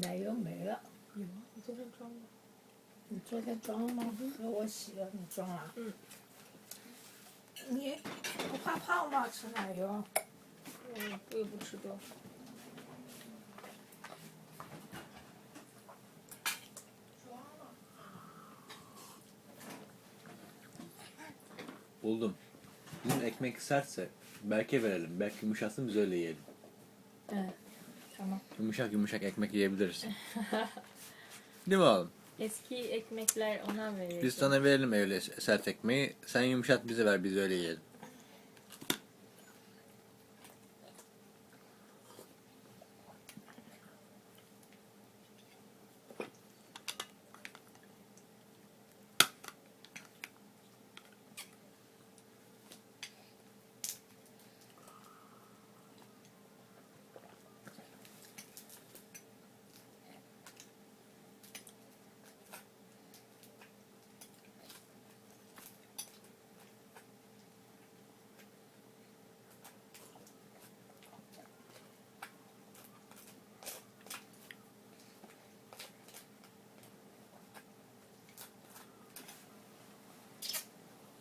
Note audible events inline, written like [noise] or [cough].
奶油没了，有啊，我昨天装了。你昨天装了吗？给我洗了，你装了？嗯。你不怕胖吗？吃奶油？嗯，我也不吃多。 Buldum. Bizim ekmek sertse Berke verelim. Belki yumuşasın biz öyle yiyelim. Evet. Tamam. Yumuşak yumuşak ekmek yiyebiliriz. [laughs] Değil mi oğlum? Eski ekmekler ona verelim. Biz sana verelim öyle sert ekmeği. Sen yumuşat bize ver biz öyle yiyelim.